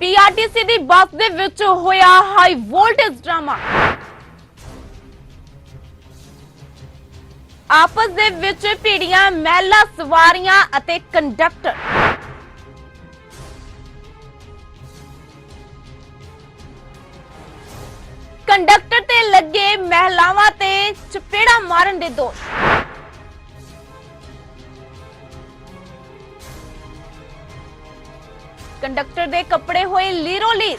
PRTC ਦੀ ਬੱਸ ਦੇ ਵਿੱਚ ਹੋਇਆ ਹਾਈ ਵੋਲਟੇਜ ਡਰਾਮਾ ਆਪਸ ਦੇ ਵਿੱਚ ਭਿੜੀਆਂ, ਮਹਿਲਾ ਸਵਾਰੀਆਂ ਅਤੇ ਕੰਡਕਟਰ। ਕੰਡਕਟਰ ਤੇ ਲੱਗੇ ਮਹਿਲਾਵਾਂ ਤੇ ਚਪੇੜਾ ਮਾਰਨ ਦੇ ਦੋਸ਼। ਕੰਡਕਟਰ ਦੇ ਕੱਪੜੇ ਹੋਏ ਲੀਰੋ ਲੀਰ।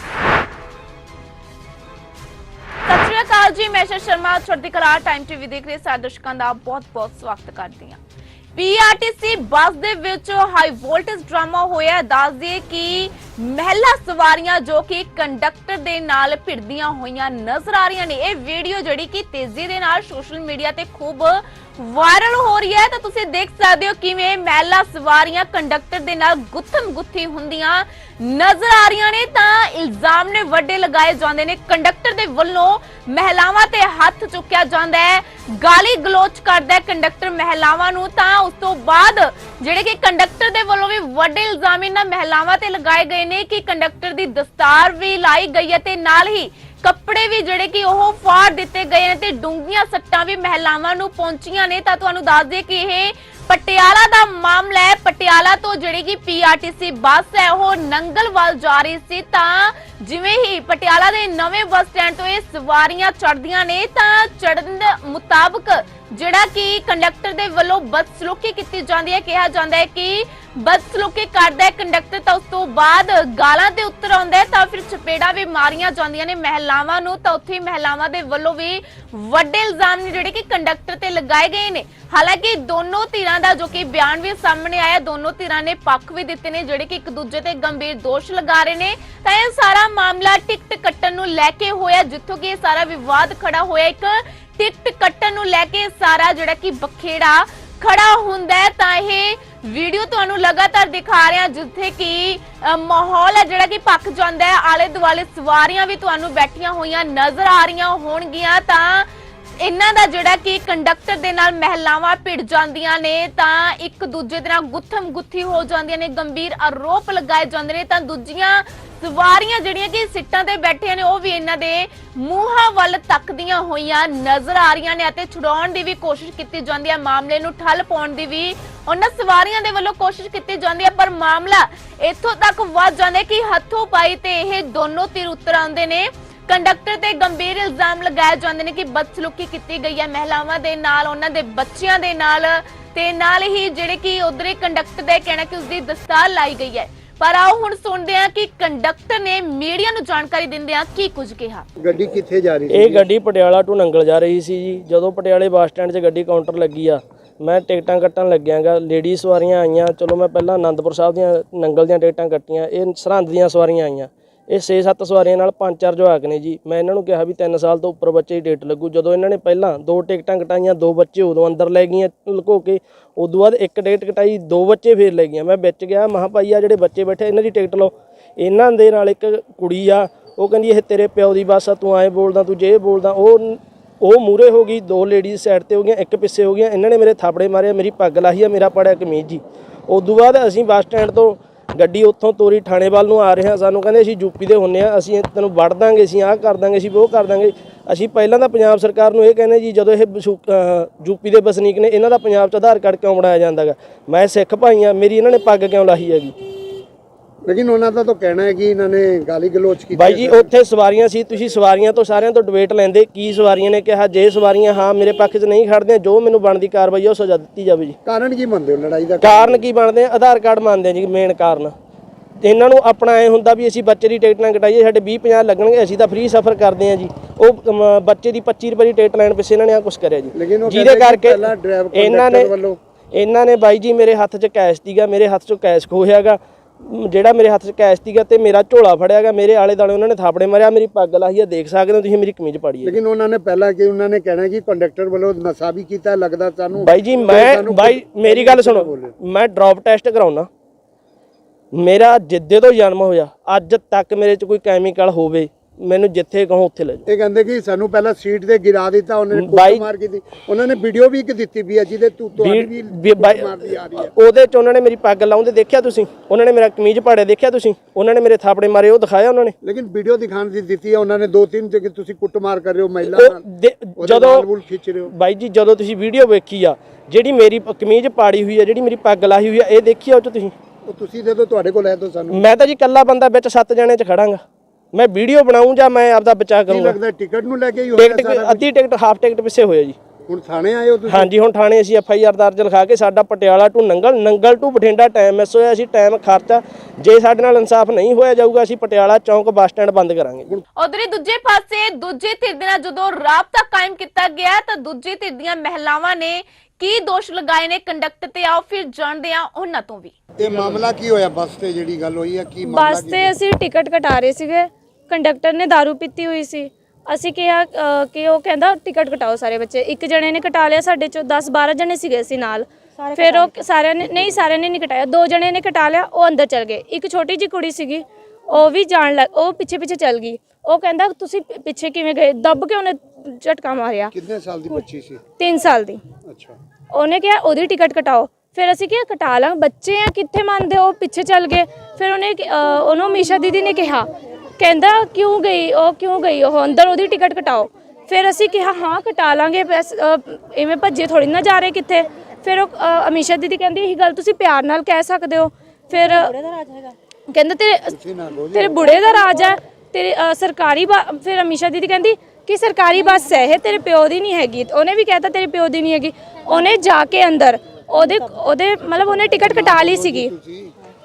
ਸਤਿ ਸ਼੍ਰੀ ਅਕਾਲ ਜੀ, ਮੈਂ ਸ਼ਰਮਾ ਚੜ੍ਹਦੀ ਕਲਾ ਟਾਈਮ ਟੀਵੀ ਦੇਖ ਰਹੇ ਸਾਰੇ ਦਰਸ਼ਕਾਂ ਦਾ ਬਹੁਤ-ਬਹੁਤ ਸਵਾਗਤ ਕਰਦੀ ਹਾਂ। ਪੀਆਰਟੀਸੀ ਬੱਸ ਦੇ ਵਿੱਚ ਹਾਈ ਵੋਲਟੇਜ ਡਰਾਮਾ ਹੋਇਆ ਦੱਸ ਦਈਏ ਕਿ ਮਹਿਲਾ ਸਵਾਰੀਆਂ ਜੋ ਕਿ ਕੰਡਕਟਰ ਦੇ ਨਾਲ ਭਿੜਦੀਆਂ ਹੋਈਆਂ ਨਜ਼ਰ ਆ ਰਹੀਆਂ ਨੇ। ਇਹ ਵੀਡੀਓ ਜਿਹੜੀ ਕਿ ਤੇਜ਼ੀ ਦੇ ਨਾਲ ਸੋਸ਼ਲ ਮੀਡੀਆ ਤੇ ਖੂਬ ਵਾਇਰਲ ਹੋ ਰਹੀ ਹੈ, ਤਾਂ ਤੁਸੀਂ ਦੇਖ ਸਕਦੇ ਹੋ ਕਿਵੇਂ ਮਹਿਲਾ ਸਵਾਰੀਆਂ ਕੰਡਕਟਰ ਦੇ ਨਾਲ ਗੁੱਥਮ ਗੁੱਥੀ ਹੁੰਦੀਆਂ ਨਜ਼ਰ ਆ ਰਹੀਆਂ ਨੇ, ਤਾਂ ਇਲਜ਼ਾਮ ਨੇ ਵੱਡੇ ਲਗਾਏ ਜਾਂਦੇ ਨੇ। ਕੰਡਕਟਰ ਦੇ ਵੱਲੋਂ ਮਹਿਲਾਵਾਂ ਤੇ ਹੱਥ ਚੁੱਕਿਆ ਜਾਂਦਾ ਹੈ, ਗਾਲੀ ਗਲੋਚ ਕਰਦਾ ਹੈ ਕੰਡਕਟਰ ਮਹਿਲਾਵਾਂ ਨੂੰ। ਤਾਂ ਉਸ ਤੋਂ ਬਾਅਦ ਜਿਹੜੇ ਕਿ ਕੰਡਕਟਰ ਦੇ ਵੱਲੋਂ ਵੀ ਵੱਡੇ ਇਲਜ਼ਾਮ ਇਹਨਾਂ ਮਹਿਲਾਵਾਂ ਤੇ ਲਗਾਏ ਗਏ ਨੇ ਕਿ ਕੰਡਕਟਰ ਦੀ ਦਸਤਾਰ ਵੀ ਲਾਈ ਗਈ ਹੈ ਤੇ ਨਾਲ ਹੀ ਕੱਪੜੇ ਵੀ ਜਿਹੜੇ ਕਿ ਉਹ ਫਾੜ ਦਿੱਤੇ ਗਏ ਨੇ ਤੇ ਡੂੰਘੀਆਂ ਸੱਟਾਂ ਵੀ ਮਹਿਲਾਵਾਂ ਨੂੰ ਪਹੁੰਚੀਆਂ ਨੇ। ਤਾਂ ਤੁਹਾਨੂੰ ਦੱਸ ਦਈਏ ਕਿ ਇਹ ਪਟਿਆਲਾ ਦਾ ਮਾਮਲਾ ਹੈ। ਪਟਿਆਲਾ ਤੋਂ ਜਿਹੜੀ ਕਿ ਪੀਆਰਟੀਸੀ ਬੱਸ ਹੈ, ਉਹ ਨੰਗਲਵਾਲ ਜਾ ਰਹੀ ਸੀ। ਤਾਂ ਜਿਵੇਂ ਹੀ ਪਟਿਆਲਾ ਦੇ ਨਵੇਂ ਬੱਸ ਸਟੈਂਡ ਤੋਂ ਇਹ ਸਵਾਰੀਆਂ ਚੜਦੀਆਂ ਨੇ, ਤਾਂ ਚੜਨ ਮੁਤਾਬਕ ਜਿਹੜਾ ਕਿ ਕੰਡਕਟਰ ਦੇ ਵੱਲੋਂ ਬਦਸਲੂਕੀ ਕੀਤੀ ਜਾਂਦੀ ਹੈ, ਕਿਹਾ ਜਾਂਦਾ ਹੈ ਕਿ ਬਦਸਲੂਕੀ ਕਰਦਾ ਹੈ, ਕੰਡਕਟਰ ਤਾਂ ਉਸ ਤੋਂ ਬਾਅਦ ਗਾਲਾਂ ਤੇ ਉੱਤਰ ਆਉਂਦਾ ਹੈ, ਤਾਂ ਫਿਰ ਚਪੇੜਾ ਵੀ ਮਾਰੀਆਂ ਜਾਂਦੀਆਂ ਨੇ ਮਹਿਲਾਵਾਂ ਨੂੰ, ਤਾਂ ਉੱਥੇ ਮਹਿਲਾਵਾਂ ਦੇ ਵੱਲੋਂ ਵੀ ਵੱਡੇ ਇਲਜ਼ਾਮ ਨੇ ਜਿਹੜੇ ਕਿ ਕੰਡਕਟਰ ਤੇ ਲਗਾਏ ਗਏ ਨੇ। ਹਾਲਾਂਕਿ ਦੋਨੋਂ ਧਿਰਾਂ ਦਾ ਜੋ ਕਿ ਬਿਆਨ ਵੀ ਸਾਹਮਣੇ ਆਇਆ, ਦੋਨੋਂ ਧਿਰਾਂ ਨੇ ਪੱਖ ਵੀ ਦਿੱਤੇ ਨੇ, ਜਿਹੜੇ ਕਿ ਇੱਕ ਦੂਜੇ ਤੇ ਗੰਭੀਰ ਦੋਸ਼ ਲਗਾ ਰਹੇ ਨੇ, ਤਾਂ ਇਹ ਸਾਰਾ ਮਾਮਲਾ ਟਿਕਟ ਕੱਟਣ ਨੂੰ ਲੈ ਕੇ ਹੋਇਆ, ਜਿੱਥੋਂ ਕਿ ਇਹ ਸਾਰਾ ਵਿਵਾਦ ਖੜਾ ਹੋਇਆ। ਇੱਕ ਟਿਕਟ ਕੱਟਣ ਨੂੰ ਲੈ ਕੇ ਸਾਰਾ ਜਿਹੜਾ ਕਿ ਬਖੇੜਾ ਖੜਾ ਹੁੰਦਾ ਤਾਂ ਇਹ ਵੀਡੀਓ ਤੁਹਾਨੂੰ ਲਗਾਤਾਰ ਦਿਖਾ ਰਹੇ, ਜਿੱਥੇ ਕਿ ਮਾਹੌਲ ਹੈ ਜਿਹੜਾ ਕਿ ਪੱਕ ਜਾਂਦਾ ਹੈ। ਆਲੇ ਦੁਆਲੇ ਸਵਾਰੀਆਂ ਵੀ ਤੁਹਾਨੂੰ ਬੈਠੀਆਂ ਹੋਈਆਂ ਨਜ਼ਰ ਆ ਰਹੀਆਂ ਹੋਣਗੀਆਂ, ਤਾਂ ਇਹਨਾਂ ਦਾ ਜਿਹੜਾ ਕਿ ਕੰਡਕਟਰ ਦੇ ਨਾਲ ਮਹਿਲਾਵਾਂ ਭਿੜ ਜਾਂਦੀਆਂ ਨੇ, ਤਾਂ ਇੱਕ ਦੂਜੇ ਦੇ ਨਾਲ ਗੁੱਥਮ ਗੁੱਥੀ ਹੋ ਜਾਂਦੀਆਂ ਨੇ, ਗੰਭੀਰ ਆਰੋਪ ਲਗਾਏ ਜਾਂਦੇ ਨੇ, ਤਾਂ ਦੂਜੀਆਂ ਸਵਾਰੀਆਂ ਜਿਹੜੀਆਂ ਕਿ ਸਿੱਟਾਂ ਤੇ ਬੈਠੀਆਂ ਨੇ, ਉਹ ਵੀ ਇਹਨਾਂ ਦੇ ਮੂੰਹਾਂ ਵੱਲ ਤੱਕਦੀਆਂ ਹੋਈਆਂ ਨਜ਼ਰ ਆ ਰਹੀਆਂ ਨੇ ਅਤੇ ਛੁਡਾਉਣ ਦੀ ਵੀ ਕੋਸ਼ਿਸ਼ ਕੀਤੀ ਜਾਂਦੀ ਹੈ ਮਾਮਲੇ ਨੂੰ ਠੱਲ ਪਾਉਣ ਦੀ ਵੀ ਉਹਨਾਂ ਸਵਾਰੀਆਂ ਦੇ ਵੱਲੋਂ ਕੋਸ਼ਿਸ਼ ਕੀਤੀ ਜਾਂਦੀ ਹੈ ਪਰ ਮਾਮਲਾ ਇੱਥੋਂ ਤੱਕ ਵੱਧ ਜਾਂਦਾ ਕਿ ਹੱਥੋਂ ਪਾਈ ਤੇ ਇਹ ਦੋਨੋਂ ਧਿਰ ਉਤਰ ਆਉਂਦੇ ਨੇ। ਕੰਡਕਟਰ ਤੇ ਗੰਭੀਰ ਇਲਜ਼ਾਮ ਲਗਾਏ ਜਾਂਦੇ ਨੇ ਕਿ ਬਦਸਲੂਕੀ ਕੀਤੀ ਗਈ ਹੈ ਮਹਿਲਾਵਾਂ ਦੇ ਨਾਲ, ਉਹਨਾਂ ਦੇ ਬੱਚਿਆਂ ਦੇ ਨਾਲ ਤੇ ਨਾਲ ਹੀ ਜਿਹੜੇ ਕਿ ਉਧਰੇ ਕੰਡਕਟਰ ਦਾ ਕਹਿਣਾ ਕਿ ਉਸਦੀ ਦਸਤਾਰ ਲਾਈ ਗਈ ਹੈ। ਪਰ ਆਓ ਹੁਣ ਸੁਣਦੇ ਹਾਂ ਕਿ ਕੰਡਕਟਰ ਨੇ ਮੀਡੀਆ ਨੂੰ ਜਾਣਕਾਰੀ ਦਿੰਦਿਆਂ ਕੀ ਕੁਝ ਕਿਹਾ। ਗੱਡੀ ਕਿੱਥੇ ਜਾ ਰਹੀ ਸੀ ਇਹ ਗੱਡੀ ਪਟਿਆਲਾ ਟੂ ਨੰਗਲ ਜਾ ਰਹੀ ਸੀ ਜੀ। ਜਦੋਂ ਪਟਿਆਲੇ ਬੱਸ ਸਟੈਂਡ 'ਚ ਗੱਡੀ ਕਾਊਂਟਰ ਲੱਗੀ ਆ ਮੈਂ ਟਿਕਟਾਂ ਕੱਟਣ ਲੱਗਿਆਗਾ ਲੇਡੀ ਸਵਾਰੀਆਂ ਆਈਆਂ। ਚਲੋ ਮੈਂ ਪਹਿਲਾਂ ਆਨੰਦਪੁਰ ਸਾਹਿਬ ਦੀਆਂ ਨੰਗਲ ਦੀਆਂ ਟਿਕਟਾਂ ਕੱਟੀਆਂ। ਇਹ ਸਰਹੰਦ ਦੀਆਂ ਸਵਾਰੀਆਂ ਆਈਆਂ। ਇਹ 6-7 ਸਵਾਰੀਆਂ ਨਾਲ ਪੰਜ ਚਾਰ ਜਵਾਕ ਨੇ ਜੀ। ਮੈਂ ਇਹਨਾਂ ਨੂੰ ਕਿਹਾ ਵੀ 3 ਸਾਲ ਤੋਂ ਉੱਪਰ ਬੱਚੇ ਦੀ ਡੇਟ ਲੱਗੂ। ਜਦੋਂ ਇਹਨਾਂ ਨੇ ਪਹਿਲਾਂ ਦੋ ਟਿਕਟਾਂ ਕਟਾਈਆਂ, ਦੋ ਬੱਚੇ ਉਦੋਂ ਅੰਦਰ ਲੈ ਗਈਆਂ ਲੁਕੋ ਕੇ, ਉਦੋਂ ਬਾਅਦ ਇੱਕ ਟਿਕਟ ਕਟਾਈ, ਦੋ ਬੱਚੇ ਫੇਰ ਲੈ ਗਈਆਂ। ਮੈਂ ਵਿੱਚ ਗਿਆ ਮਹਾ ਭਾਈ ਆ ਜਿਹੜੇ ਬੱਚੇ ਬੈਠੇ, ਇਹਨਾਂ ਦੀ ਟਿਕਟ ਲਓ। ਇਹਨਾਂ ਦੇ ਨਾਲ ਇੱਕ ਕੁੜੀ ਆ, ਉਹ ਕਹਿੰਦੀ, ਇਹ ਤੇਰੇ ਪਿਓ ਦੀ ਬੱਸ ਆ, ਤੂੰ ਐਂ ਬੋਲਦਾ, ਤੂੰ ਜੇ ਬੋਲਦਾ। ਉਹ ਉਹ ਮੂਰੇ ਹੋ ਗਈ, ਦੋ ਲੇਡੀਜ਼ ਸਾਈਡ ਤੇ ਹੋ ਗਈਆਂ, ਇੱਕ ਪਿੱਛੇ ਹੋ ਗਈਆਂ। ਇਹਨਾਂ ਨੇ ਮੇਰੇ ਥਾਪੜੇ ਮਾਰਿਆ ਮੇਰੀ ਪੱਗ ਲਾਹੀ ਆ, ਮੇਰਾ ਪੜਿਆ ਕਮੀਜ਼ ਜੀ। ਉਦੋਂ ਬਾਅਦ ਅਸੀਂ ਬੱਸ ਸਟੈਂਡ ਤੋਂ ਗੱਡੀ ਉੱਥੋਂ ਤੋਰੀ ਥਾਣੇ ਵੱਲ ਨੂੰ ਆ ਰਹੇ ਹਾਂ ਸਾਨੂੰ ਕਹਿੰਦੇ ਅਸੀਂ ਯੂਪੀ ਦੇ ਹੁੰਨੇ ਆ, ਅਸੀਂ ਤੈਨੂੰ ਵੜ ਦਾਂਗੇ, ਅਸੀਂ ਆਹ ਕਰ ਦਾਂਗੇ, ਅਸੀਂ ਉਹ ਕਰ ਦਾਂਗੇ। ਅਸੀਂ ਪਹਿਲਾਂ ਤਾਂ ਪੰਜਾਬ ਸਰਕਾਰ ਨੂੰ ਇਹ ਕਹਿੰਦੇ ਜੀ, ਜਦੋਂ ਇਹ ਬਸੂ- ਅਹ ਯੂਪੀ ਦੇ ਵਸਨੀਕ ਨੇ, ਇਹਨਾਂ ਦਾ ਪੰਜਾਬ 'ਚ ਆਧਾਰ ਕਾਰਡ ਕਿਉਂ ਬਣਾਇਆ ਜਾਂਦਾਗਾ ਮੈਂ ਸਿੱਖ ਭਾਈ ਆ ਮੇਰੀ ਇਹਨਾਂ ਨੇ ਪੱਗ ਕਿਉਂ ਲਾਹੀ ਹੈਗੀ? ਲੇਕਿਨ ਉਹਨਾਂ ਦਾ ਤਾਂ ਕਹਿਣਾ ਹੈ ਕਿ ਇਹਨਾਂ ਨੇ ਗਾਲੀ ਗਲੋਚ ਕੀਤੀ ਬਾਈ ਜੀ ਉੱਥੇ ਸਵਾਰੀਆਂ ਸੀ ਤੁਸੀਂ ਸਵਾਰੀਆਂ ਤੋਂ ਸਾਰਿਆਂ ਤੋਂ ਡਿਬੇਟ ਲੈਂਦੇ ਕੀ ਸਵਾਰੀਆਂ ਨੇ ਕਿਹਾ ਜੇ ਸਵਾਰੀਆਂ ਹਾਂ ਮੇਰੇ ਪੱਖ 'ਚ ਨਹੀਂ ਖੜਦੇ ਜੋ ਮੈਨੂੰ ਬਣਦੀ ਕਾਰਵਾਈ ਉਹ ਸਜ਼ਾ ਦਿੱਤੀ ਜਾਵੇ ਜੀ। ਕਾਰਨ ਕੀ ਮੰਨਦੇ ਹੋ ਲੜਾਈ ਦਾ ਕਾਰਨ? ਕੀ ਬਣਦੇ ਆ? ਆਧਾਰ ਕਾਰਡ ਮੰਨਦੇ ਆ ਜੀ ਮੇਨ ਕਾਰਨ। ਤੇ ਇਹਨਾਂ ਨੂੰ ਆਪਣਾ ਐ ਹੁੰਦਾ ਵੀ ਅਸੀਂ ਬੱਚੇ ਦੀ ਟਿਕਟ ਨਾ ਕਟਾਈਏ ਸਾਡੇ 20 50 ਲੱਗਣਗੇ ਅਸੀਂ ਤਾਂ ਫ੍ਰੀ ਸਫ਼ਰ ਕਰਦੇ ਆ ਜੀ। ਉਹ ਅਮ, ਬੱਚੇ ਦੀ 25 ਰੁਪਏ ਦੀ ਟਿਕਟ ਲੈਣ ਪਿੱਛੇ ਇਹਨਾਂ ਨੇ ਆ ਕੁਝ ਕਰਿਆ ਜੀ। ਲੇਕਿਨ ਉਹ ਜਿਹਦੇ ਕਹਿੰਦੇ ਕਿ ਕਰਕੇ ਪਹਿਲਾਂ ਇਹਨਾਂ ਨੇ ਕੰਡਕਟਰ ਵੱਲੋਂ ਇਹਨਾਂ ਨੇ ਬਾਈ ਜੀ ਮੇਰੇ ਹੱਥ 'ਚ ਕੈਸ਼ ਸੀਗਾ ਮੇਰੇ ਹੱਥ 'ਚੋਂ ਕੈਸ਼ ਖੋਹਿਆਗਾ ਜਿਹੜਾ ਮੇਰੇ ਹੱਥ 'ਚ ਕੈਸ਼ ਸੀਗਾ ਤੇ ਮੇਰਾ ਝੋਲਾ ਫੜਿਆਗਾ ਮੇਰੇ ਆਲੇ ਦਾਲੇ ਉਹਨਾਂ ਨੇ ਥਾਪੜੇ ਮਾਰਿਆ ਮੇਰੀ ਪੱਗ ਲਾਹੀ ਆ ਦੇਖ ਸਕਦੇ ਹੋ ਤੁਸੀਂ ਮੇਰੀ ਕਮੀਜ਼ ਪਾੜੀ ਹੈ ਲੇਕਿਨ ਉਹਨਾਂ ਨੇ ਪਹਿਲਾਂ ਕਿ ਉਹਨਾਂ ਨੇ ਕਹਿਣਾ ਕਿ ਕੰਡਕਟਰ ਵੱਲੋਂ ਨਸ਼ਾ ਵੀ ਕੀਤਾ ਲੱਗਦਾ ਸਾਨੂੰ ਬਾਈ ਜੀ ਮੈਂ ਬਾਈ ਮੇਰੀ ਗੱਲ ਸੁਣੋ ਮੈਂ ਡ੍ਰੌਪ ਟੈਸਟ ਕਰਾਉਣਾ ਮੇਰਾ ਜਿੱਦੇ ਤੋਂ ਜਨਮ ਹੋਇਆ ਅੱਜ ਤੱਕ ਮੇਰੇ 'ਚ ਕੋਈ ਕੈਮੀਕਲ ਹੋਵੇ ਮੈਨੂੰ ਜਿੱਥੇ ਕਹੋ ਉੱਥੇ ਲੈ ਜਾਓ। ਇਹ ਕਹਿੰਦੇ ਕਿ ਸਾਨੂੰ ਪਹਿਲਾਂ ਸੀਟ ਤੇ ਗਿਰਾ ਦਿੱਤਾ ਉਹਨੇ ਕੁੱਟ ਮਾਰ ਕੀਤੀ। ਉਹਨਾਂ ਨੇ ਵੀਡੀਓ ਵੀ ਇੱਕ ਦਿੱਤੀ ਵੀ ਹੈ ਜਿਹਦੇ ਤੂੰ ਤੁਹਾਡੀ ਵੀ ਮਾਰਦੀ ਆ ਰਹੀ ਹੈ ਉਹਦੇ ਚ ਉਹਨਾਂ ਨੇ ਮੇਰੀ ਪੱਗ ਲਾਉਂਦੇ ਦੇਖਿਆ ਤੁਸੀਂ? ਉਹਨਾਂ ਨੇ ਮੇਰਾ ਕਮੀਜ਼ ਪਾੜਿਆ ਦੇਖਿਆ ਤੁਸੀਂ? ਉਹਨਾਂ ਨੇ ਮੇਰੇ ਥਾਪੜੇ ਮਾਰੇ ਉਹ ਦਿਖਾਇਆ ਉਹਨਾਂ ਨੇ? ਲੇਕਿਨ ਵੀਡੀਓ ਦਿਖਾਣ ਦੀ ਦਿੱਤੀ ਹੈ ਉਹਨਾਂ ਨੇ ਦੋ ਤਿੰਨ ਜਗ੍ਹਾ ਤੁਸੀਂ ਕੁੱਟਮਾਰ ਕਰ ਰਹੇ ਹੋ ਮਹਿਲਾ ਨਾਲ। ਦੇ- ਜਦੋਂ ਵਾਲ ਵੂਲ ਖਿੱਚ ਰਹੇ ਹੋ। ਬਾਈ ਜੀ ਜਦੋਂ ਤੁਸੀਂ ਵੀਡੀਓ ਵੇਖੀ ਆ ਜਿਹੜੀ ਮੇਰੀ ਕਮੀਜ਼ ਪਾੜੀ ਹੋਈ ਆ ਜਿਹੜੀ ਮੇਰੀ ਪੱਗ ਲਾਹੀ ਹੋਈ ਆ ਇਹ ਦੇਖੀ ਆ ਉਹ ਚ ਤੁਸੀਂ? ਤੁਸੀਂ ਦੇ ਦਿਓ ਤੁਹਾਡੇ ਕੋਲ ਹੈ ਤਾਂ ਸਾਨੂੰ। ਮੈਂ ਤਾਂ ਜੀ ਇਕੱਲਾ ਬੰਦਾ ਵਿੱਚ ਸੱਤ ਜਣੇ ਚ ਖੜਾਂਗਾ। ਮੈਂ ਵੀਡੀਓ ਬਣਾਉਂ ਜਾਂ ਮੈਂ ਆਪਦਾ ਬਚਾਅ ਕੀ ਕਰੂੰਗਾ? ਲੱਗਦਾ ਟਿਕਟ ਨੂੰ ਲੈ ਕੇ ਹੀ ਹੋਇਆ ਟਿਕਟ ਸਾਰਾ ਅੱਧੀ ਟਿਕਟ ਹਾਫ ਟਿਕਟ ਪਿੱਛੇ ਹੋਇਆ ਜੀ। ਹੁਣ ਥਾਣੇ ਆਏ ਹੋ ਤੁਸੀਂ? ਹਾਂਜੀ ਹੁਣ ਥਾਣੇ ਅਸੀਂ ਐਫ ਆਈ ਆਰ ਦਰਜ ਲਿਖਾ ਕੇ ਸਾਡਾ Patiala to Nangal Nangal to Bathinda time miss ਹੋਇਆ ਅਸੀਂ ਟਾਈਮ ਖਰਚਾ ਜੇ ਸਾਡੇ ਨਾਲ ਇਨਸਾਫ ਨਹੀਂ ਹੋਇਆ ਜਾਊਗਾ ਅਸੀਂ ਪਟਿਆਲਾ ਚੌਂਕ ਬੱਸ ਸਟੈਂਡ ਬੰਦ ਕਰਾਂਗੇ ਉਧਰ ਹੀ ਦੂਜੇ ਪਾਸੇ ਦੂਜੇ ਧਿਰ ਦੇ ਨਾਲ ਜਦੋਂ ਰਾਬਤਾ ਕਾਇਮ ਕੀਤਾ ਗਿਆ ਤਾਂ ਦੂਜੇ ਧਿਰ ਦੀਆਂ ਮਹਿਲਾਵਾਂ ਨੇ ਕੀ ਦੋਸ਼ ਲਗਾਏ ਨੇ? ਕੰਡਕਟਰ ਤੇ ਆਓ ਫਿਰ ਜਾਣਦੇ ਆ ਉਹਨਾਂ ਤੋਂ ਵੀ। ਇਹ ਮਾਮਲਾ ਕੀ ਹੋਇਆ? ਬੱਸ ਤੇ ਜਿਹੜੀ ਗੱਲ ਹੋਈ ਹੈ ਕੀ ਮਾਮਲਾ ਬੱਸ ਤੇ ਅਸੀਂ ਟਿਕਟ ਕਟਾ ਰਹੇ ਸੀਗੇ। ਕੰਡਕਟਰ ਨੇ दारू ਪੀਤੀ ਹੋਈ ਸੀ। ਅਸੀਂ ਕਿਹਾ ਅ, ਕਿ ਉਹ ਕਹਿੰਦਾ ਟਿਕਟ ਕਟਾਓ ਸਾਰੇ ਬੱਚੇ। ਇੱਕ ਜਣੇ ਨੇ ਕਟਾ ਲਿਆ ਸਾਡੇ ਚੋਂ 10 12 ਜਣੇ ਸੀਗੇ ਅਸੀਂ ਨਾਲ। ਫਿਰ ਉਹ ਸਾਰਿਆਂ ਨੇ ਨਹੀਂ ਸਾਰਿਆਂ ਨੇ ਨਹੀਂ ਕਟਾਇਆ। ਦੋ ਜਣੇ ਨੇ ਕਟਾ ਲਿਆ ਉਹ ਅੰਦਰ ਚਲ ਗਏ। ਇੱਕ ਛੋਟੀ ਜੀ ਕੁੜੀ ਸੀਗੀ ਉਹ ਵੀ ਜਾਣ ਲੱਗ ਉਹ ਪਿੱਛੇ ਪਿੱਛੇ ਚੱਲ ਗਈ। ਉਹ ਕਹਿੰਦਾ ਤੁਸੀਂ ਪਿ- ਪਿੱਛੇ ਕਿਵੇਂ ਗਏ? ਦੱਬ ਕੇ ਉਹਨੇ ਝਟਕਾ ਮਾਰਿਆ। ਕਿੰਨੇ ਸਾਲ ਦੀ ਬੱਚੀ ਸੀ? 3 ਸਾਲ ਦੀ। ਅੱਛਾ। ਉਹਨੇ ਕਿਹਾ ਉਹਦੀ ਟਿਕਟ ਕਟਾਓ। ਫਿਰ ਅਸੀਂ ਕਿਹਾ ਕਟਾ ਲਾਂ। ਬੱਚੇ ਆ ਕਿੱਥੇ ਮੰਨਦੇ ਉਹ ਪਿੱਛੇ ਚੱਲ ਗਏ। ਫਿਰ ਉਹਨੇ ਕਿ- ਅਹ ਉਹਨੂੰ ਮੀਸ਼ਾ ਦੀਦੀ ਨੇ ਕਿਹਾ ਕਹਿੰਦਾ ਕਿਉਂ ਗਈ? ਉਹ ਕਿਉਂ ਗਈ? ਉਹ ਅੰਦਰ ਉਹਦੀ ਟਿਕਟ ਕਟਾਓ। ਫਿਰ ਅਸੀਂ ਕਿਹਾ ਹਾਂ ਕਟਾ ਲਾਂਗੇ ਬਸ ਐਵੇਂ ਭੱਜੇ ਥੋੜੀ ਨਾ ਜਾ ਰਹੇ ਕਿੱਥੇ? ਫਿਰ ਉਹ ਅਹ, ਅਮੀਸ਼ਾ ਦੀਦੀ ਕਹਿੰਦੀ ਇਹੀ ਗੱਲ ਤੁਸੀਂ ਪਿਆਰ ਨਾਲ ਕਹਿ ਸਕਦੇ ਹੋ। ਫਿਰ ਕਹਿੰਦਾ ਤੇਰੇ ਤੇਰੇ ਬੁੜੇ ਦਾ ਰਾਜ ਹੈ ਤੇਰੇ ਅ, ਸਰਕਾਰੀ ਬੱ- ਫਿਰ ਅਮੀਸ਼ਾ ਦੀਦੀ ਕਹਿੰਦੀ ਕਿ ਸਰਕਾਰੀ ਬੱਸ ਹੈ ਇਹ? ਤੇਰੇ ਪਿਓ ਦੀ ਨਹੀਂ ਹੈਗੀ। ਉਹਨੇ ਵੀ ਕਹਿਤਾ ਤੇਰੇ ਪਿਓ ਦੀ ਨਹੀਂ ਹੈਗੀ। ਉਹਨੇ ਜਾ ਕੇ ਅੰਦਰ ਉਹਦੇ ਉਹਦੇ ਮਤਲਬ ਉਹਨੇ ਟਿਕਟ ਕਟਾ ਲਈ ਸੀਗੀ।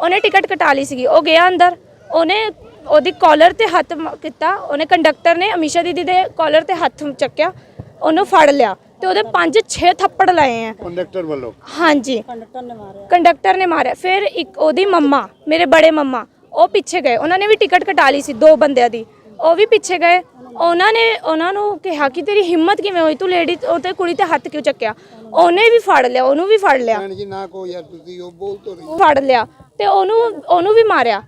ਉਹਨੇ ਟਿਕਟ ਕਟਾ ਲਈ ਸੀਗੀ। ਉਹ ਗਿਆ ਅੰਦਰ। ਉਹਨੇ ਉਹਦੀ ਕਾਲਰ ਤੇ ਹੱਥ ਕੀਤਾ। ਉਹਨੇ ਕੰਡਕਟਰ ਨੇ ਅਮੀਸ਼ਾ ਦੀਦੀ ਦੇ ਕਾਲਰ ਤੇ ਹੱਥ ਚੱਕਿਆ। ਉਹਨੂੰ ਫੜ ਲਿਆ ਤੇ ਉਹਦੇ 5-6 ਥੱਪੜ ਲਏ ਆ। ਕੰਡਕਟਰ ਵੱਲੋਂ? ਹਾਂਜੀ। ਕੰਡਕਟਰ ਨੇ ਮਾਰਿਆ। ਫਿਰ ਇੱਕ ਉਹਦੀ ਮੰਮਾ ਮੇਰੇ ਬੜੇ ਮੰਮਾ ਉਹ ਪਿੱਛੇ ਗਏ। ਉਹਨਾਂ ਨੇ ਵੀ ਟਿਕਟ ਕਟਾ ਲਈ ਸੀ ਦੋ ਬੰਦਿਆਂ ਦੀ। ਉਹ ਵੀ ਪਿੱਛੇ ਗਏ। ਉਹਨਾਂ ਨੇ ਉਹਨਾਂ ਨੂੰ ਕਿਹਾ ਕਿ ਤੇਰੀ ਹਿੰਮਤ ਕਿਵੇਂ ਹੋਈ? ਤੂੰ ਲੇਡੀ ਉਹ ਤੇ ਕੁੜੀ ਤੇ ਹੱਥ ਕਿਉਂ ਚੱਕਿਆ? ਉਹਨੇ ਵੀ ਫੜ ਲਿਆ ਉਹਨੂੰ ਵੀ ਫੜ ਲਿਆ। ਭੈਣ ਜੀ ਨਾ ਕੋ ਯਾਰ ਤੁਸੀਂ ਉਹ ਬੋਲ ਤੋਂ ਰਹੀ। ਫੜ ਲਿਆ ਤੇ ਉਹਨੂੰ ਉਹਨੂੰ ਵੀ ਮਾਰਿਆ।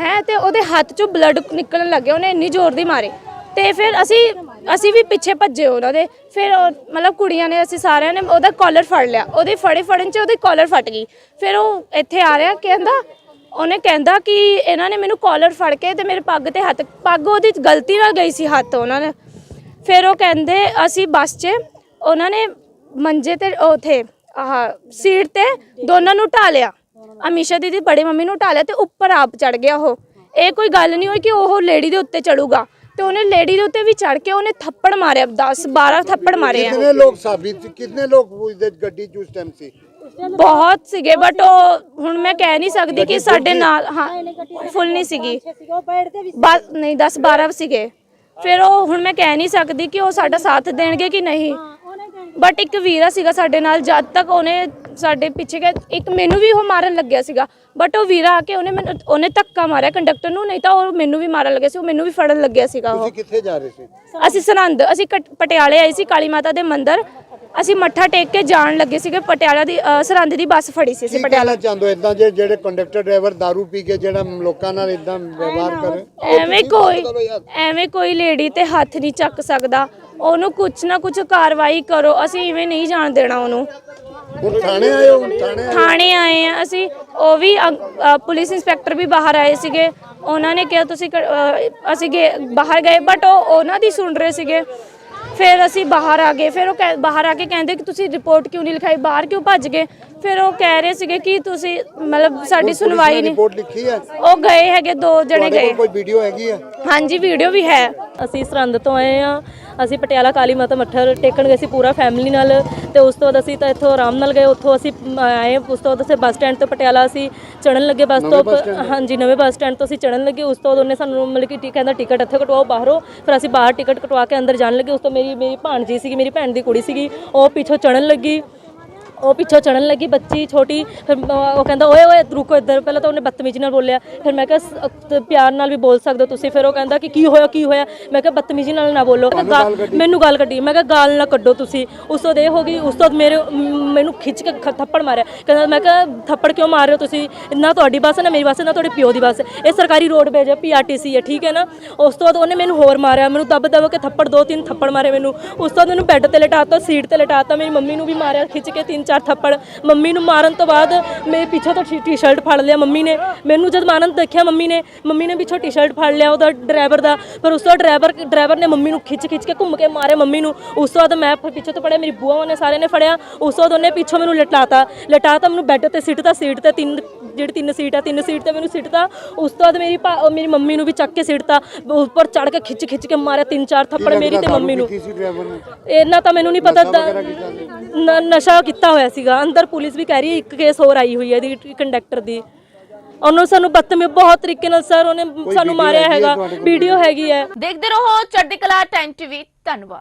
ਹੈ ਤੇ ਉਹਦੇ ਹੱਥ ਚੋਂ ਬਲੱਡ ਨਿਕਲਣ ਲੱਗਿਆ ਉਹਨੇ ਇੰਨੀ ਜ਼ੋਰ ਦੀ ਮਾਰੀ। ਤੇ ਫਿਰ ਅਸੀਂ ਅਸੀਂ ਵੀ ਪਿੱਛੇ ਭੱਜੇ ਉਹਨਾਂ ਦੇ। ਫਿਰ ਉਹ- ਮਤਲਬ ਕੁੜੀਆਂ ਨੇ, ਅਸੀਂ ਸਾਰਿਆਂ ਨੇ ਉਹਦਾ ਕਾਲਰ ਫੜ ਲਿਆ। ਉਹਦੇ ਫੜੇ ਫੜਨ ਚ ਉਹਦੀ ਕਾਲਰ ਫਟ ਗਈ। ਫਿਰ ਉਹ ਇੱਥੇ ਆ ਰਿਹਾ, ਕਹਿੰਦਾ, ਉਹਨੇ ਕਹਿੰਦਾ ਕਿ ਇਹਨਾਂ ਨੇ ਮੈਨੂੰ ਕਾਲਰ ਫੜ ਕੇ ਤੇ ਮੇਰੇ ਪੱਗ ਤੇ ਹੱਥ, ਪੱਗ ਉਹਦੀ ਗਲਤੀ ਨਾਲ ਗਈ ਸੀ ਹੱਥ ਉਹਨਾਂ ਨੇ ਫਿਰ ਉਹ ਕਹਿੰਦੇ, ਅਸੀਂ ਬੱਸ 'ਚ ਉਹਨਾਂ ਨੇ ਮੰਜੇ ਤੇ ਉਥੇ, ਆਹ ਸੀਟ ਤੇ ਦੋਨਾਂ ਨੂੰ ਢਾ ਲਿਆ। ਅਮੀਸ਼ਾ ਦੀਦੀ ਬੜੀ ਮੰਮੀ ਨੂੰ ਲਿਆ ਤੇ ਉੱਪਰ ਆਪ ਚੜ ਗਿਆ ਉਹ। ਇਹ ਕੋਈ ਗੱਲ ਨਹੀਂ ਹੋਈ ਕਿ ਉਹ ਲੇਡੀ ਦੇ ਉੱਤੇ ਚੜੂਗਾ। ਤੇ ਉਹਨੇ ਲੇਡੀ ਦੇ ਉੱਤੇ ਵੀ ਚੜ ਕੇ ਉਹਨੇ ਥੱਪੜ ਮਾਰਿਆ 10 12 ਥੱਪੜ ਮਾਰੇ ਆ। ਕਿੰਨੇ ਲੋਕ ਸਾਬਿਤ ਕਿੰਨੇ ਲੋਕ ਉਹਦੇ ਗੱਡੀ ਚ ਉਸ ਟਾਈਮ ਸੀ? ਬਹੁਤ ਸੀਗੇ ਬਟ ਉਹ ਹੁਣ ਮੈਂ ਕਹਿ ਨਹੀਂ ਸਕਦੀ ਕਿ ਸਾਡੇ ਨਾਲ ਹਾਂ ਫੁੱਲ ਨਹੀਂ ਸੀਗੀ। ਬਸ ਨਹੀਂ 10 12 ਸੀਗੇ। ਫਿਰ ਉਹ ਹੁਣ ਮੈਂ ਕਹਿ ਨਹੀਂ ਸਕਦੀ ਕਿ ਉਹ ਸਾਡਾ ਸਾਥ ਦੇਣਗੇ ਕਿ ਨਹੀਂ। ਬਟ ਇੱਕ ਵੀਰਾ ਸੀਗਾ ਸਾਡੇ ਨਾਲ ਜਦ ਤੱਕ ਉਹਨੇ ਸਾਡੇ ਪਿੱਛੇ ਗਿਆ ਇੱਕ ਮੈਨੂੰ ਵੀ ਉਹ ਮਾਰਨ ਲੱਗਿਆ ਸੀਗਾ ਬਟ ਉਹ ਵੀਰਾ ਆ ਕੇ ਉਹਨੇ ਮੈਨੂੰ ਉਹਨੇ ਧੱਕਾ ਮਾਰਿਆ ਕੰਡਕਟਰ ਨੂੰ ਨਹੀਂ ਤਾਂ ਉਹ ਮੈਨੂੰ ਵੀ ਮਾਰਨ ਲੱਗਿਆ ਸੀ ਉਹ ਮੈਨੂੰ ਵੀ ਫੜਨ ਲੱਗਿਆ ਸੀਗਾ ਉਹ। ਤੁਸੀਂ ਕਿੱਥੇ ਜਾ ਰਹੇ ਸੀ? ਅਸੀਂ ਸਰਹੰਦ ਅਸੀਂ ਕਟ- ਪਟਿਆਲੇ ਆਏ ਸੀ ਕਾਲੀ ਮਾਤਾ ਦੇ ਮੰਦਿਰ ਅਸੀਂ ਮੱਠਾ ਟੇਕ ਕੇ ਜਾਣ ਲੱਗੇ ਸੀਗੇ ਪਟਿਆਲਾ ਦੀ ਅ, ਸਰਹੰਦ ਦੀ ਬੱਸ ਫੜੀ ਸੀ ਅਸੀਂ ਕੀ ਪਟਿਆਲਾ। ਕਹਿਣਾ ਚਾਹੁੰਦੇ ਹੋ ਇਦਾਂ ਜੇ ਜਿਹੜੇ ਕੰਡਕਟਰ ਡਰਾਈਵਰ दारू ਪੀ ਕੇ ਜਿਹੜਾ ਲੋਕਾਂ ਨਾਲ ਇਦਾਂ ਵਿਵਹਾਰ ਕਰੇ? ਐਵੇਂ ਕੋਈ ਐਵੇਂ ਕੋਈ ਲੇਡੀ ਤੇ ਹੱਥ ਨਹੀਂ ਚੱਕ ਸਕਦਾ ਉਹਨੂੰ ਕੁਝ ਨਾ ਕੁਝ ਕਾਰਵਾਈ ਕਰੋ ਅਸੀਂ ਇਵੇਂ ਨਹੀਂ ਜਾਣ ਦੇਣਾ ਉਹਨੂੰ। ਹੁਣ ਥਾਣੇ ਆਏ ਹੋ ਹੁਣ ਥਾਣੇ ਆਏ ਹੋ? ਥਾਣੇ ਆਏ ਆ। ਅਸੀਂ ਉਹ ਵੀ ਅ, ਪੁਲਿਸ ਇੰਸਪੈਕਟਰ ਵੀ ਬਾਹਰ ਆਏ ਸੀਗੇ। ਉਹਨਾਂ ਨੇ ਕਿਹਾ ਤੁਸੀਂ ਕ- ਅ, ਅਸੀਂ ਗਏ ਬਾਹਰ ਗਏ ਬਟ ਉਹ ਉਹਨਾਂ ਦੀ ਸੁਣ ਰਹੇ ਸੀਗੇ। ਫਿਰ ਅਸੀਂ ਬਾਹਰ ਆ ਗਏ। ਫਿਰ ਉਹ ਕਹਿ- ਬਾਹਰ ਆ ਕੇ ਕਹਿੰਦੇ ਕਿ ਤੁਸੀਂ ਰਿਪੋਰਟ ਕਿਉਂ ਨਹੀਂ ਲਿਖਾਈ? ਬਾਹਰ ਕਿਉਂ ਭੱਜ ਗਏ? ਫਿਰ ਉਹ ਕਹਿ ਰਹੇ ਸੀਗੇ ਕਿ ਤੁਸੀਂ ਮਤਲਬ ਸਾਡੀ ਸੁਣਵਾਈ ਨਹੀਂ। ਰਿਪੋਰਟ ਲਿਖੀ ਹੈ? ਉਹ ਗਏ ਹੈਗੇ ਦੋ ਜਣੇ ਤੁਹਾਡੇ ਗਏ। ਕੋਲ ਕੋਈ ਵੀਡੀਓ ਹੈਗੀ ਹੈ? ਹਾਂਜੀ ਵੀਡੀਓ ਵੀ ਹੈ। ਅਸੀਂ ਸਰਹੰਦ ਤੋਂ ਆਏ ਆ ਅਸੀਂ ਪਟਿਆਲਾ ਕਾਲੀ ਮਾਤਾ ਮੱਠਾ ਟੇਕਣ ਗਏ ਸੀ ਪੂਰਾ ਫੈਮਿਲੀ ਨਾਲ ਤੇ ਉਸ ਤੋਂ ਬਾਅਦ ਅਸੀਂ ਤਾਂ ਇੱਥੋਂ ਆਰਾਮ ਨਾਲ ਗਏ। ਉੱਥੋਂ ਅਸੀਂ ਆਏ। ਉਸ ਤੋਂ ਬਾਅਦ ਅਸੀਂ ਬੱਸ ਸਟੈਂਡ ਤੋਂ ਪਟਿਆਲਾ ਅਸੀਂ ਚੜਨ ਲੱਗੇ ਬੱਸ ਤੋਂ ਹਾਂਜੀ ਨਵੇਂ ਬੱਸ ਸਟੈਂਡ ਤੋਂ ਅਸੀਂ ਚੜਨ ਲੱਗੇ। ਉਸ ਤੋਂ ਬਾਅਦ ਉਹਨੇ ਸਾਨੂੰ ਮਤਲਬ ਕਿ ਟੀ- ਕਹਿੰਦਾ ਟਿਕਟ ਇੱਥੇ ਕਟਵਾਓ ਬਾਹਰੋਂ। ਫਿਰ ਅਸੀਂ ਬਾਹਰ ਟਿਕਟ ਕਟਵਾ ਕੇ ਅੰਦਰ ਜਾਣ ਲੱਗੇ। ਉਸ ਤੋਂ ਮੇਰੀ ਮੇਰੀ ਭਾਣਜੀ ਸੀਗੀ ਮੇਰੀ ਭੈਣ ਦੀ ਕੁੜੀ ਸੀਗੀ। ਉਹ ਪਿੱਛੋਂ ਚੜਨ ਲੱਗੀ। ਉਹ ਪਿੱਛੋਂ ਚੜਨ ਲੱਗੀ ਬੱਚੀ ਛੋਟੀ ਫਿਰ ਉਹ ਕਹਿੰਦਾ ਓਏ ਓਏ ਰੁਕੋ ਇੱਧਰ। ਪਹਿਲਾਂ ਤਾਂ ਉਹਨੇ ਬਦਤਮੀਜ਼ੀ ਨਾਲ ਬੋਲਿਆ। ਫਿਰ ਮੈਂ ਕਿਹਾ ਸ- ਪਿਆਰ ਨਾਲ ਵੀ ਬੋਲ ਸਕਦੇ ਹੋ ਤੁਸੀਂ। ਫਿਰ ਉਹ ਕਹਿੰਦਾ ਕਿ ਕੀ ਹੋਇਆ ਕੀ ਹੋਇਆ? ਮੈਂ ਕਿਹਾ ਬਦਤਮੀਜ਼ੀ ਨਾਲ ਨਾ ਬੋਲੋ। ਮੈਂ ਕਿਹਾ ਗਾ- ਮੈਨੂੰ ਗਾਲ ਕੱਢੀ। ਮੈਂ ਕਿਹਾ ਗਾਲ ਨਾ ਕੱਢੋ ਤੁਸੀਂ। ਉਸ ਤੋਂ ਇਹ ਹੋ ਗਈ ਉਸ ਤੋਂ ਬਾਅਦ ਮੇਰੇ ਮ- ਮੈਨੂੰ ਖਿੱਚ ਕੇ ਖ- ਥੱਪੜ ਮਾਰਿਆ। ਕਹਿੰਦਾ ਮੈਂ ਕਿਹਾ ਥੱਪੜ ਕਿਉਂ ਮਾਰ ਰਹੇ ਹੋ ਤੁਸੀਂ? ਨਾ ਤੁਹਾਡੀ ਬੱਸ ਹੈ, ਨਾ ਮੇਰੀ ਬੱਸ ਹੈ, ਨਾ ਤੁਹਾਡੇ ਪਿਓ ਦੀ ਬੱਸ ਹੈ। ਇਹ ਸਰਕਾਰੀ ਰੋਡ ਵੇਜ ਹੈ ਪੀਆਰਟੀਸੀ ਹੈ ਠੀਕ ਹੈ ਨਾ? ਉਸ ਤੋਂ ਬਾਅਦ ਉਹਨੇ ਮੈਨੂੰ ਹੋਰ ਮਾਰਿਆ। ਮੈਨੂੰ ਦਬ ਦਬ ਕੇ ਥੱਪੜ ਦੋ ਤਿੰਨ ਥੱਪੜ ਮਾਰੇ ਮੈਨੂੰ। ਉਸ ਤੋਂ ਬਾਅਦ ਮੈਨੂੰ ਬੈੱਡ ਤੇ ਲਟਾਤਾ ਸੀਟ ਤੇ ਲਟਾਤਾ। ਮੇਰੀ ਮੰਮੀ ਨੂੰ ਵੀ ਮਾਰਿਆ ਖਿੱਚ ਕੇ ਤਿੰਨ ਚਾਰ ਥੱਪੜ। ਮੰਮੀ ਨੂੰ ਮਾਰਨ ਤੋਂ ਬਾਅਦ ਮੇਰੇ ਪਿੱਛੋਂ ਤੋਂ ਟੀ-ਸ਼ਰਟ ਫੜ ਲਿਆ ਮੰਮੀ ਨੇ। ਮੈਨੂੰ ਜਦ ਮਾਰਨ ਦੇਖਿਆ ਮੰਮੀ ਨੇ ਮੰਮੀ ਨੇ ਪਿੱਛੋਂ ਟੀ-ਸ਼ਰਟ ਫੜ ਲਿਆ ਉਹਦਾ ਡਰਾਈਵਰ ਦਾ। ਪਰ ਉਸ ਤੋਂ ਬਾਅਦ ਡਰਾਈਵਰ ਡਰਾਈਵਰ ਨੇ ਮੰਮੀ ਨੂੰ ਖਿੱਚ ਖਿੱਚ ਕੇ ਘੁੰਮ ਕੇ ਮਾਰਿਆ ਮੰਮੀ ਨੂੰ। ਉਸ ਤੋਂ ਬਾਅਦ ਮੈਂ ਫਿਰ ਪਿੱਛੋਂ ਤੋਂ ਪੜਿਆ ਮੇਰੀ ਬੂਆ ਉਹਨੇ ਸਾਰਿਆਂ ਨੇ ਫੜਿਆ। ਉਸ ਤੋਂ ਬਾਅਦ ਉਹਨੇ ਪਿੱਛੋਂ ਮੈਨੂੰ ਲਟਾਤਾ। ਲਟਾਤਾ, ਮੈਨੂੰ ਬੈੱਡ ਤੇ ਸਿੱਟਤਾ, ਸੀਟ ਤੇ ਤਿੰਨ ਜਿਹੜੀ ਤਿੰਨ ਸੀਟ ਹੈ ਤਿੰਨ ਸੀਟ ਤੇ ਮੈਨੂੰ ਸਿੱਟਤਾ। ਉਸ ਤੋਂ ਬਾਅਦ ਮੇਰੀ ਭਾ- ਮੇਰੀ ਮੰਮੀ ਨੂੰ ਵੀ ਚੱਕ ਕੇ ਸਿੱਟਤਾ। ਉੱਪਰ ਚੜ ਕੇ ਖਿੱਚ ਖਿੱਚ ਕੇ ਮਾਰਿਆ ਤਿੰਨ ਚਾਰ ਥੱਪੜ ਮੇਰੀ ਤੇ ਮੰਮੀ ਨੂੰ। ਕਿਸੇ ਡਰਾਈਵਰ ਨੇ? ਇਹਨਾਂ ਤਾਂ ਮੈਨੂੰ ਨਹੀਂ ਪਤਾ ਦ- ਨ- ਨਸ਼ਾ ਕੀਤਾ ਹੋਇਆ ਸੀਗਾ। ਅੰਦਰ ਪੁਲਿਸ ਵੀ ਕਹਿ ਰਹੀ ਹੈ ਇੱਕ ਕੇਸ ਹੋਰ ਆਈ ਹੋਈ ਹੈ ਇਹਦੀ ਕੰਡਕਟਰ ਦੀ। ਉਹਨੂੰ ਸਾਨੂੰ ਬਦਤਮੀ ਬਹੁਤ ਤਰੀਕੇ ਨਾਲ ਸਰ ਉਹਨੇ ਸਾਨੂੰ ਮਾਰਿਆ ਹੈਗਾ ਵੀਡੀਓ ਹੈਗੀ। ਹੈ। ਦੇਖਦੇ ਰਹੋ ਚੜ੍ਹਦੀ ਕਲਾ ਟਾਈਮ ਟੀਵੀ। ਧੰਨਵਾਦ।